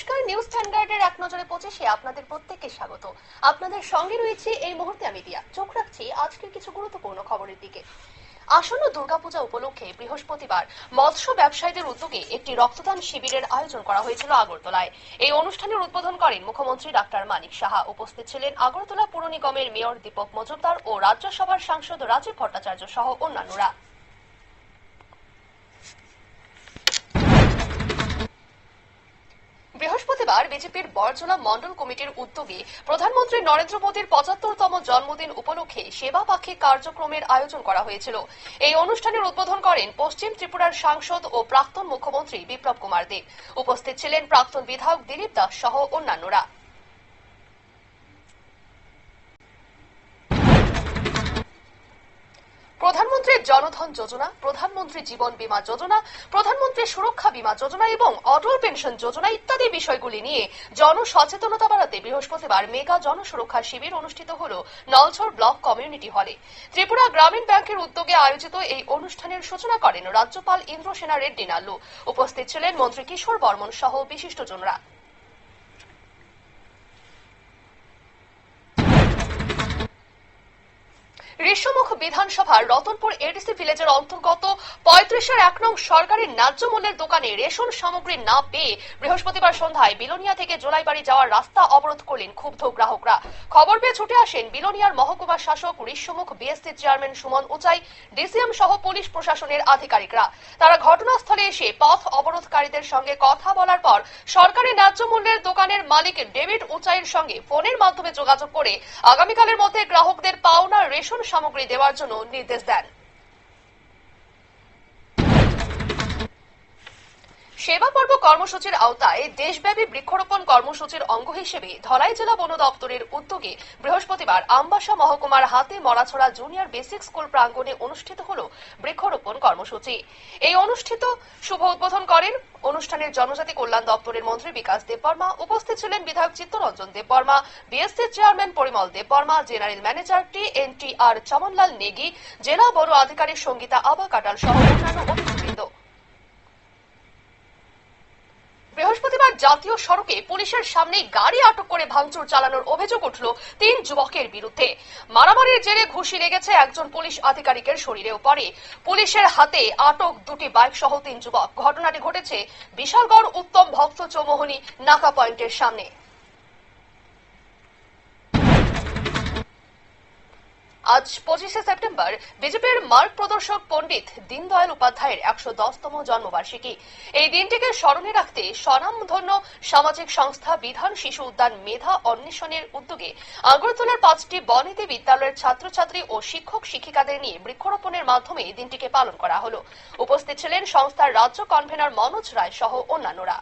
নমস্কার নিউজ স্ট্যান্ডার্ডের এক নজরে পঁচিশে আপনাদের প্রত্যেককে স্বাগত। আপনাদের সঙ্গে রয়েছে এই মুহূর্তে আমি দিয়া। চোখ রাখছি আজকের কিছু গুরুত্বপূর্ণ খবরের দিকে। আসন্ন দুর্গাপূজা উপলক্ষে বৃহস্পতিবার মৎস্য ব্যবসায়ীদের উদ্যোগে একটি রক্তদান শিবিরের আয়োজন করা হয়েছিল আগরতলায়। এই অনুষ্ঠানের উদ্বোধন করেন মুখ্যমন্ত্রী ডাক্তার মানিক সাহা। উপস্থিত ছিলেন আগরতলা পুর নিগমের মেয়র দীপক মজুমদার ও রাজ্যসভার সাংসদ রাজীব ভট্টাচার্য সহ অন্যান্যরা। বৃহস্পতিবার বিজেপির বর্জনা মন্ডল কমিটির উদ্যোগে প্রধানমন্ত্রী নরেন্দ্র মোদীর পঁচাত্তরতম জন্মদিন উপলক্ষে সেবা পাক্ষিক কার্যক্রমের আয়োজন করা হয়েছিল। এই অনুষ্ঠানের উদ্বোধন করেন পশ্চিম ত্রিপুরার সাংসদ ও প্রাক্তন মুখ্যমন্ত্রী বিপ্লব কুমার দেব উপস্থিত ছিলেন প্রাক্তন বিধায়ক দিলীপ দাস সহ অন্যান্যরা প্রধানমন্ত্রী জনধন যোজনা, প্রধানমন্ত্রী জীবন বীমা যোজনা, প্রধানমন্ত্রী সুরক্ষা বীমা যোজনা এবং অটল পেনশন যোজনা ইত্যাদি বিষয়গুলি নিয়ে জনসচেতনতা বাড়াতে বৃহস্পতিবার মেগা জনসুরক্ষা শিবির অনুষ্ঠিত হল নলছড় ব্লক কমিউনিটি হলে। ত্রিপুরা গ্রামীণ ব্যাংকের উদ্যোগে আয়োজিত এই অনুষ্ঠানের সূচনা করেন রাজ্যপাল ইন্দ্রসেনা রেড্ডি নাল্লু। উপস্থিত ছিলেন মন্ত্রী কিশোর বর্মন সহ বিশিষ্টজনরা। ঋষ্যমুখ বিধানসভার রতনপুর এডিসি ভিলেজের অন্তর্গত পঁয়ত্রিশের এক নং সরকারি ন্যায্য মূল্যের দোকানে রেশন সামগ্রী না পেয়ে বৃহস্পতিবার সন্ধ্যায় বিলোনিয়া থেকে জোলাইবাড়ি যাওয়ার রাস্তা অবরোধ করলেন ক্ষুব্ধ গ্রাহকরা। খবর পেয়ে ছুটে আসেন বিলোনিয়ার মহকুমা শাসক Rishyamukh BSC chairman Suman Uchai DCM সহ পুলিশ প্রশাসনের আধিকারিকরা। তারা ঘটনাস্থলে এসে পথ অবরোধকারীদের সঙ্গে কথা বলার পর সরকারি ন্যায্য মূল্যের দোকানের মালিক ডেভিড উচাইয়ের সঙ্গে ফোনের মাধ্যমে যোগাযোগ করে আগামীকালের মধ্যে গ্রাহকদের পাওনা রেশন সামগ্রী দেওয়ার জন্য নির্দেশ দেন। সেবা পর্ব কর্মসূচির আওতায় দেশব্যাপী বৃক্ষরোপণ কর্মসূচির অঙ্গ হিসেবে ধলাই জেলা বন দপ্তরের উদ্যোগে বৃহস্পতিবার আমবাসা মহকুমার হাতে মরাছড়া জুনিয়র বেসিক স্কুল প্রাঙ্গণে অনুষ্ঠিত হল বৃক্ষরোপণ কর্মসূচি। এই অনুষ্ঠিত শুভ উদ্বোধন করেন অনুষ্ঠানের জনজাতি কল্যাণ দপ্তরের মন্ত্রী বিকাশ দেববর্মা, উপস্থিত ছিলেন বিধায়ক Chittaranjan Debbarma, BSC chairman Parimal Debbarma, general manager T N T R Chamanlal Negi, জেলা বড় আধিকারিক সঙ্গীতা আবা কাটাল সহ অন্যান্য অতিথিবৃন্দ। বৃহস্পতিবার জাতীয় সড়কে পুলিশের সামনে গাড়ি আটক করে ভাঙচুর চালানোর অভিযোগ উঠল তিন যুবকের বিরুদ্ধে। মারামারির জেরে ঘুষি লেগেছে একজন পুলিশ আধিকারিকের শরীরেও পরে পুলিশের হাতে আটক দুটি বাইক সহ তিন যুবক। ঘটনাটি ঘটেছে বিশালগড় উত্তম ভক্ত চৌমোহনী, নাকা পয়েন্টের সামনে। আজ পঁচিশে সেপ্টেম্বর বিজেপির মার্গ প্রদর্শক পণ্ডিত দীনদয়াল উপাধ্যায়ের একশো দশতম জন্মবার্ষিকী। এই দিনটিকে স্মরণে রাখতে স্বনামধন্য সামাজিক সংস্থা বিধান শিশু উদ্যান মেধা অন্বেষণের উদ্যোগে আগরতলার পাঁচটি বনেদি বিদ্যালয়ের ছাত্রছাত্রী ও শিক্ষক শিক্ষিকাদের নিয়ে বৃক্ষরোপণের মাধ্যমে এই দিনটিকে পালন করা হল। উপস্থিত ছিলেন সংস্থার রাজ্য কনভেনর মনোজ রায় সহ অন্যান্যরা।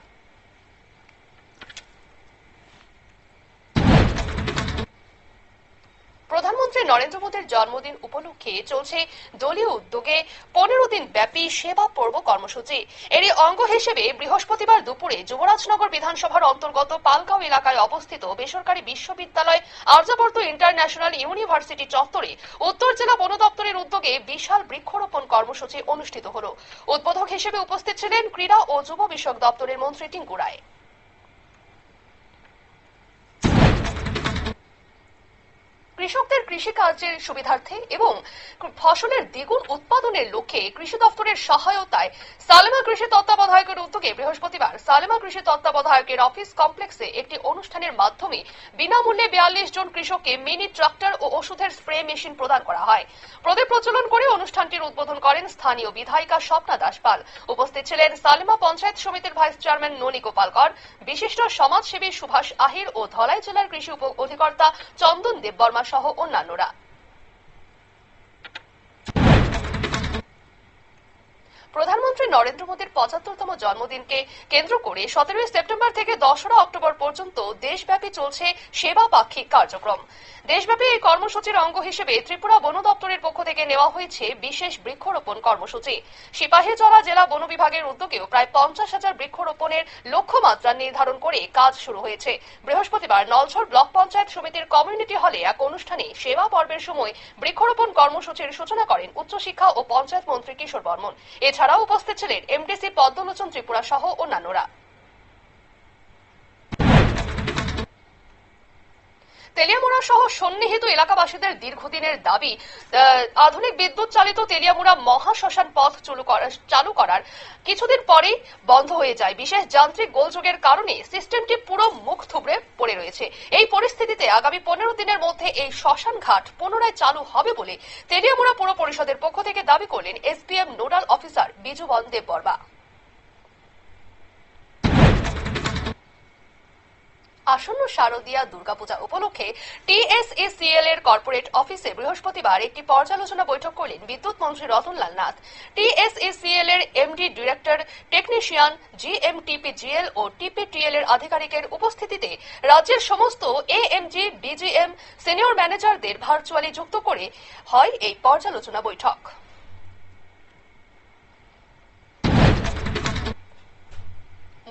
প্রধানমন্ত্রী নরেন্দ্র মোদীর জন্মদিন উপলক্ষে চলছে দলীয় উদ্যোগে পনেরো দিন ব্যাপী সেবা পর্ব কর্মসূচি। এরই অঙ্গ হিসেবে বৃহস্পতিবার দুপুরে যুবরাজনগর বিধানসভার অন্তর্গত পালগাঁও এলাকায় অবস্থিত বেসরকারি বিশ্ববিদ্যালয় আর্যাবর্ত ইন্টারন্যাশনাল ইউনিভার্সিটি চত্বরে উত্তর জেলা বন দপ্তরের উদ্যোগে বিশাল বৃক্ষরোপণ কর্মসূচি অনুষ্ঠিত হল। উদ্বোধক হিসেবে উপস্থিত ছিলেন ক্রীড়া ও যুব বিষয়ক দপ্তরের মন্ত্রী টিঙ্কু রায়। কৃষকদের কৃষিকার্যের সুবিধার্থে এবং ফসলের দ্বিগুণ উৎপাদনের লক্ষ্যে কৃষি দপ্তরের সহায়তায় সালেমা কৃষি তত্ত্বাবধায়কের উদ্যোগে বৃহস্পতিবার সালেমা কৃষি তত্ত্বাবধায়কের অফিস কমপ্লেক্সে একটি অনুষ্ঠানের মাধ্যমে বিনামূল্যে বিয়াল্লিশ জন কৃষককে মিনি ট্রাক্টর ও ওষুধের স্প্রে মেশিন প্রদান করা হয়। প্রদীপ প্রচলন করে অনুষ্ঠানটির উদ্বোধন করেন স্থানীয় বিধায়িকা স্বপ্না দাসপাল। উপস্থিত ছিলেন সালেমা পঞ্চায়েত সমিতির ভাইস চেয়ারম্যান ননী গোপালকর, বিশিষ্ট সমাজসেবী সুভাষ আহির ও ধলাই জেলার কৃষি অধিকর্তা চন্দন দেববর্মা সহ অন্যান্যরা। প্রধানমন্ত্রী নরেন্দ্র মোদীর পঁচাত্তরতম জন্মদিনকে কেন্দ্র করে সতেরোই সেপ্টেম্বর থেকে দশরা অক্টোবর পর্যন্ত দেশব্যাপী চলছে সেবা পাক্ষিক কার্যক্রম। দেশব্যাপী এই কর্মসূচির অঙ্গ হিসেবে ত্রিপুরা বন দপ্তরের পক্ষ নেওয়া হয়েছে বিশেষ বৃক্ষরোপণ কর্মসূচি। সিপাহীজলা জেলা বন বিভাগের উদ্যোগেও প্রায় পঞ্চাশ হাজার বৃক্ষরোপণের লক্ষ্যমাত্রা নির্ধারণ করে কাজ শুরু হয়েছে। বৃহস্পতিবার নলছড় ব্লক পঞ্চায়েত সমিতির কমিউনিটি হলে এক অনুষ্ঠানে সেবা পর্বের সময় বৃক্ষরোপণ কর্মসূচির সূচনা করেন উচ্চশিক্ষা ও পঞ্চায়েত মন্ত্রী কিশোর বর্মন। এছাড়াও উপস্থিত ছিলেন এমডিসি পদ্মলোচন ত্রিপুরা সহ অন্যান্যরা। তেলিয়ামুড়া সহ সন্নিহিত এলাকাবাসীদের দীর্ঘদিনের দাবি আধুনিক বিদ্যুৎ চালিত তেলিয়ামুড়া মহাশ্মশান পথ চালু করার কিছুদিন পরেই বন্ধ হয়ে যায়। বিশেষ যান্ত্রিক গোলযোগের কারণে সিস্টেমটি পুরো মুখ থুবড়ে পড়ে রয়েছে। এই পরিস্থিতিতে আগামী পনেরো দিনের মধ্যে এই শ্মশান ঘাট পুনরায় চালু হবে বলে তেলিয়ামুড়া পৌর পরিষদের পক্ষ থেকে দাবি করলেন SPM nodal officer Biju Bandev Barma. আসন্ন শারদীয়া দুর্গাপূজা উপলক্ষে টিএসএসিএল এর কর্পোরেট অফিসে বৃহস্পতিবার একটি পর্যালোচনা বৈঠক করলেন বিদ্যুৎ মন্ত্রী রতনলাল নাথ। টিএসএসিএল এর এমডি ডিরেক্টর টেকনিশিয়ান জিএমটিপিজিএল ও টিপিটিএল এর আধিকারিকের উপস্থিতিতে রাজ্যের সমস্ত এএমজি ডিজিএম সিনিয়র ম্যানেজারদের ভার্চুয়ালি যুক্ত করে হয় এই পর্যালোচনা বৈঠক।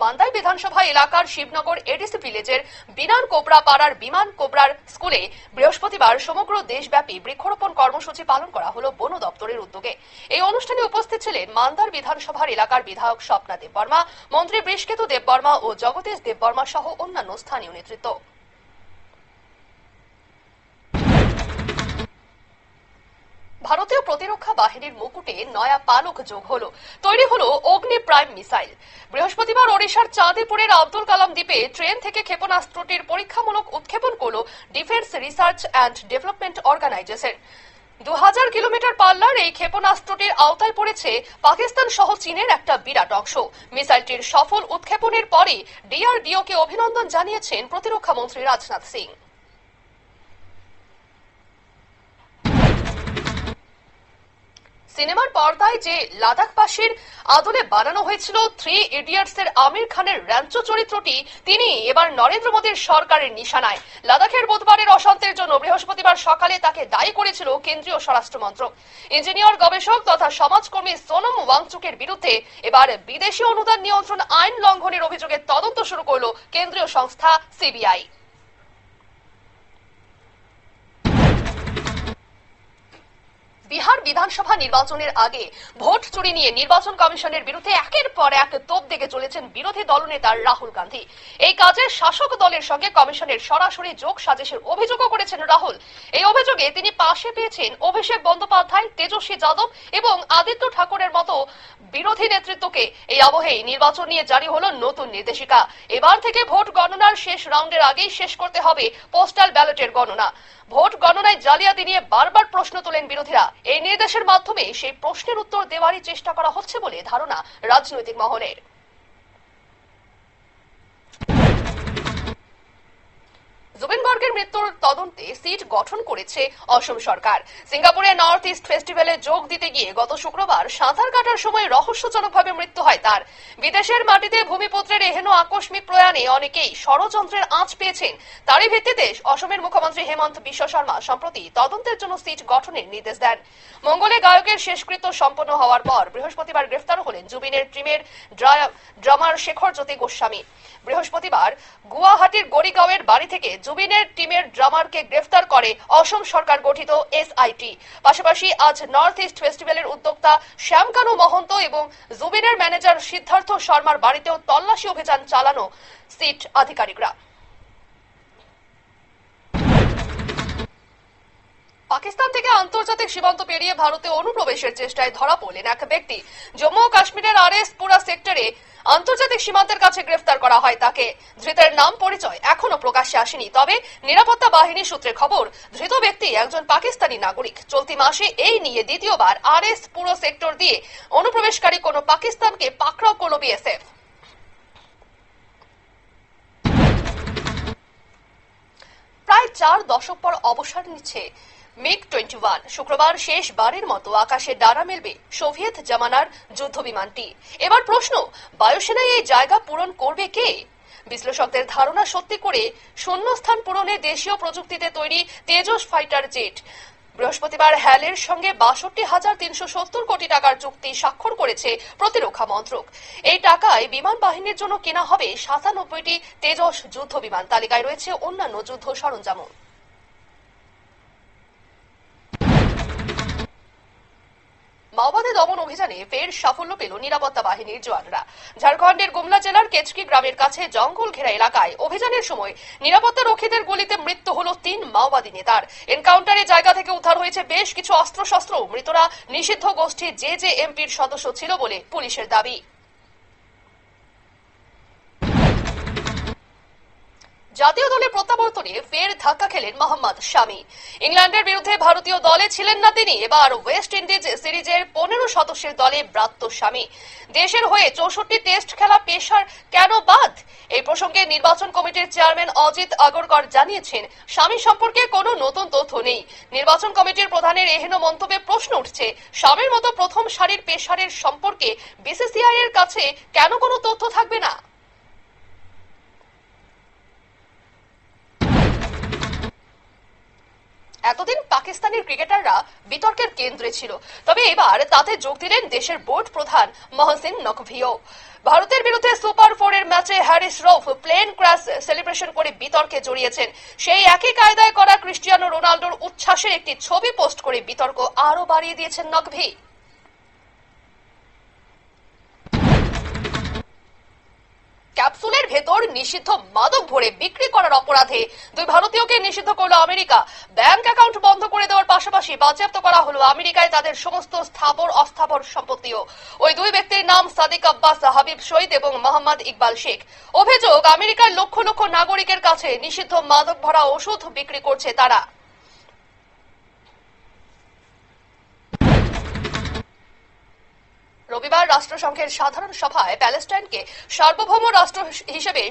মান্দাই বিধানসভা এলাকার শিবনগর এডিসি ভিলেজের বিনান কোবরা পাড়ার বিমান কোবরার স্কুলে বৃহস্পতিবার সমগ্র দেশব্যাপী বৃক্ষরোপণ কর্মসূচি পালন করা হল বন দপ্তরের উদ্যোগে। এই অনুষ্ঠানে উপস্থিত ছিলেন মান্দার বিধানসভার এলাকার বিধায়ক স্বপ্না দেববর্মা, মন্ত্রী বৃষ্কেতু দেববর্মা ও জগদীশ দেববর্মা সহ অন্যান্য স্থানীয় নেতৃত্ব। ভারতীয় প্রতিরক্ষা বাহিনীর মুকুটে নয়া পালক যোগ হলো। তৈরি হলো অগ্নি প্রাইম মিসাইল। বৃহস্পতিবার ওড়িশার চাঁদিপুরের আব্দুল কালাম দ্বীপে ট্রেন থেকে ক্ষেপণাস্ত্রটির পরীক্ষামূলক উৎক্ষেপণ করল defence research and development organisation দু হাজার কিলোমিটার পাল্লার এই ক্ষেপণাস্ত্রটির আওতায় পড়েছে পাকিস্তান সহ চীনের একটা বিরাট অংশ। মিসাইলটির সফল উৎক্ষেপণের পরে ডিআরডিওকে অভিনন্দন জানিয়েছেন প্রতিরক্ষা মন্ত্রী রাজনাথ সিং। সিনেমার পর্দায় যে লাদাখবাসীর আদলে বানানো হয়েছিল থ্রি ইডিয়টস এর আমির খানের র্যাঞ্চো চরিত্রটি, তিনি এবার নরেন্দ্র মোদীর সরকারের নিশানায়। লাদাখের বুধবারের অশান্তির জন্য বৃহস্পতিবার সকালে তাকে দায়ী করেছিল কেন্দ্রীয় স্বরাষ্ট্র মন্ত্রক। ইঞ্জিনিয়ার, গবেষক তথা সমাজকর্মী সোনম ওয়াংচুকের বিরুদ্ধে এবার বিদেশি অনুদান নিয়ন্ত্রণ আইন লঙ্ঘনের অভিযোগে তদন্ত শুরু করল কেন্দ্রীয় সংস্থা সিবিআই। বিধানসভা নির্বাচনের আগে ভোট চুরি নিয়ে নির্বাচন কমিশনের বিরুদ্ধে একের পর এক তোপ দেখে চলেছেন বিরোধী দলনেতা রাহুল গান্ধী। এই কাজে শাসক দলের সঙ্গে কমিশনের সরাসরি যোগ সাজেশের অভিযোগও করেছেন রাহুল। এই অভিযোগে তিনি পাশে পেয়েছেন অভিষেক বন্দ্যোপাধ্যায়, তেজস্বী যাদব এবং আদিত্য ঠাকুরের মতো বিরোধী নেতৃত্বকে। এই আবহেই নির্বাচন নিয়ে জারি হলো নতুন নির্দেশিকা। এবার থেকে ভোট গণনার শেষ রাউন্ডের আগেই শেষ করতে হবে পোস্টাল ব্যালটের গণনা। ভোট গণনায় জালিয়াতি নিয়ে বারবার প্রশ্ন তোলেন বিরোধীরা। এই নির্দেশের মাধ্যমে সেই প্রশ্নের উত্তর দেওয়ারই চেষ্টা করা হচ্ছে বলে ধারণা রাজনৈতিক মহলের। জুবিন গর্গের মৃত্যুর তদন্তে সিট গঠন করেছে অসম সরকার। সিঙ্গাপুরে নর্থ ইস্ট ফেস্টিভ্যালে যোগ দিতে গিয়ে গত শুক্রবার সাঁতার কাটার সময় রহস্যজনকভাবে মৃত্যু হয় তার। বিদেশের মাটিতে ভূমিপুত্রের এহেন আকস্মিক প্রয়াণে অনেকেই ষড়যন্ত্রের আঁচ পেয়েছেন। তারই ভিত্তিতে অসমের মুখ্যমন্ত্রী হেমন্ত বিশ্ব শর্মা সম্প্রতি তদন্তের জন্য সিট গঠনের নির্দেশ দেন। মঙ্গলে গায়কের শেষকৃত্য সম্পন্ন হওয়ার পর বৃহস্পতিবার গ্রেফতার হলেন জুবিনের টিমের ড্রা- ড্রামার শেখর জ্যোতি গোস্বামী। বৃহস্পতিবার গুয়াহাটির গড়িগাঁওয়ের বাড়ি থেকে জুবিনের টিমের ড্রামারকে গ্রেফতার করে অসম সরকার গঠিত এসআইটি পাশাপাশি আজ নর্থ ইস্ট ফেস্টিভ্যালের উদ্যোক্তা শ্যামকানু মহন্ত এবং জুবিনের ম্যানেজার সিদ্ধার্থ শর্মার বাড়িতেও তল্লাশি অভিযান চালানো সিট আধিকারিকরা। পাকিস্তান থেকে আন্তর্জাতিক সীমান্ত পেরিয়ে ভারতে অনুপ্রবেশের চেষ্টায় ধরা পড়লেন এক ব্যক্তি। জম্মু ও কাশ্মীরের আর এস পুরা সেক্টরে আন্তর্জাতিক সীমান্তের কাছে গ্রেফতার করা হয় তাকে। ধৃতের নাম পরিচয় এখনও প্রকাশ্যে আসেনি। তবে নিরাপত্তা বাহিনী সূত্রে খবর, ধৃত ব্যক্তি একজন পাকিস্তানি নাগরিক। চলতি মাসে এই নিয়ে দ্বিতীয়বার আর এস পুরো সেক্টর দিয়ে অনুপ্রবেশকারী কোনো পাকিস্তানকে পাকড়াও করল বিএসএফ। প্রায় চার দশক পর অবসর নিচ্ছে মিগ টোয়েন্টি ওয়ান শুক্রবার শেষবারের মতো আকাশে ডানা মেলবে সোভিয়েত জামানার যুদ্ধ বিমানটি এবার প্রশ্ন বায়ুসেনায় এই জায়গা পূরণ করবে কে? বিশ্লেষকদের ধারণা সত্যি করে শূন্যস্থান পূরণে দেশীয় প্রযুক্তিতে তৈরি তেজস ফাইটার জেট। বৃহস্পতিবার হ্যালের সঙ্গে বাষট্টি হাজার তিনশো সত্তর কোটি টাকার চুক্তি স্বাক্ষর করেছে প্রতিরক্ষা মন্ত্রক। এই টাকায় বিমান বাহিনীর জন্য কেনা হবে সাতানব্বইটি তেজস যুদ্ধ বিমান তালিকায় রয়েছে অন্যান্য যুদ্ধ সরঞ্জামও। মাওবাদী দমন অভিযানে ফের সাফল্য পেল নিরাপত্তা বাহিনীর জওয়ানরা। ঝাড়খণ্ডের গুমলা জেলার কেচকি গ্রামের কাছে জঙ্গল ঘেরা এলাকায় অভিযানের সময় নিরাপত্তা রক্ষীদের গুলিতে মৃত্যু হল তিন মাওবাদী নেতার। এনকাউন্টারে জায়গা থেকে উদ্ধার হয়েছে বেশ কিছু অস্ত্রশস্ত্র মৃতরা নিষিদ্ধ গোষ্ঠী জে জে এমপির সদস্য ছিল বলে পুলিশের দাবি। জাতীয় দলের প্রত্যাবর্তনে ফের ধাক্কা খেলেন মোহাম্মদ শামি। ইংল্যান্ডের বিরুদ্ধে ভারতীয় দলে ছিলেন না তিনি। এবার ওয়েস্ট ইন্ডিজ সিরিজের পনেরো সদস্যের দলে ব্রাত্য স্বামী দেশের হয়ে চৌষট্টি টেস্ট খেলা পেশার কেন বাদ? এই প্রসঙ্গে নির্বাচন কমিটির চেয়ারম্যান অজিত আগরকর জানিয়েছেন স্বামী সম্পর্কে কোনো নতুন তথ্য নেই। নির্বাচন কমিটির প্রধানের এহেন মন্তব্যে প্রশ্ন উঠছে স্বামীর মতো প্রথম সারির পেশারের সম্পর্কে বিসিসিআই এর কাছে কেন কোনো তথ্য থাকবে না? এতদিন পাকিস্তানের ক্রিকেটাররা বিতর্কের কেন্দ্রে ছিল। তবে এবার তাতে যোগ দিলেন দেশের বোর্ড প্রধান মহসিন নকভিও। ভারতের বিরুদ্ধে সুপার ফোরের ম্যাচে Harris Rauf plane crash celebration করে বিতর্কে জড়িয়েছেন। সেই একই কায়দায় করা ক্রিস্টিয়ানো রোনাল্ডোর উচ্ছ্বাসের একটি ছবি পোস্ট করে বিতর্ক আরও বাড়িয়ে দিয়েছেন নকভি। ভেতর নিষিদ্ধ মাদক ভরে বিক্রি করার অপরাধে দুই ভারতীয়কে নিষিদ্ধ করল আমেরিকা। ব্যাংক অ্যাকাউন্ট বন্ধ করে দেওয়ার পাশাপাশি বাজেয়াপ্ত করা হলো আমেরিকায় তাদের সমস্ত স্থাবর, অস্থাবর সম্পত্তিও। ওই দুই ব্যক্তির নাম সাদিক আব্বাস, হাবিব শহীদ এবং মোহাম্মদ ইকবাল শেখ। অভিযোগ, আমেরিকার লক্ষ লক্ষ নাগরিকের কাছে নিষিদ্ধ মাদক ভরা ওষুধ বিক্রি করছে তারা। রাষ্ট্রসংঘের সাধারণ সভায় প্যালেস্টাইনকে সার্বভৌম রাষ্ট্র হিসেবে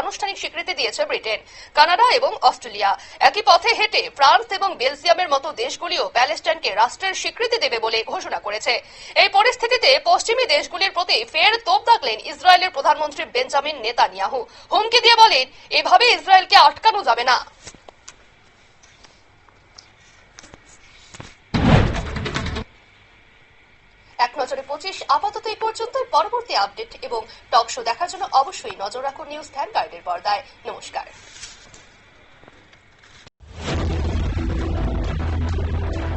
আনুষ্ঠানিক স্বীকৃতি দিয়েছে ব্রিটেন, কানাডা এবং অস্ট্রেলিয়া। একই পথে হেঁটে ফ্রান্স এবং বেলজিয়ামের মতো দেশগুলিও প্যালেস্টাইনকে রাষ্ট্রের স্বীকৃতি দেবে বলে ঘোষণা করেছে। এই পরিস্থিতিতে পশ্চিমী দেশগুলির প্রতি ফের তোপ দাগলেন ইসরায়েলের প্রধানমন্ত্রী বেঞ্জামিন নেতানিয়াহু। হুমকি দিয়ে বলেন, এভাবে ইসরায়েলকে আটকানো যাবে না। এক নজরে পঁচিশ। আপাতত এই পর্যন্ত পরবর্তী আপডেট এবং টক শো দেখার জন্য অবশ্যই নজর রাখুন নিউজ গার্ডের পর্দায়। নমস্কার।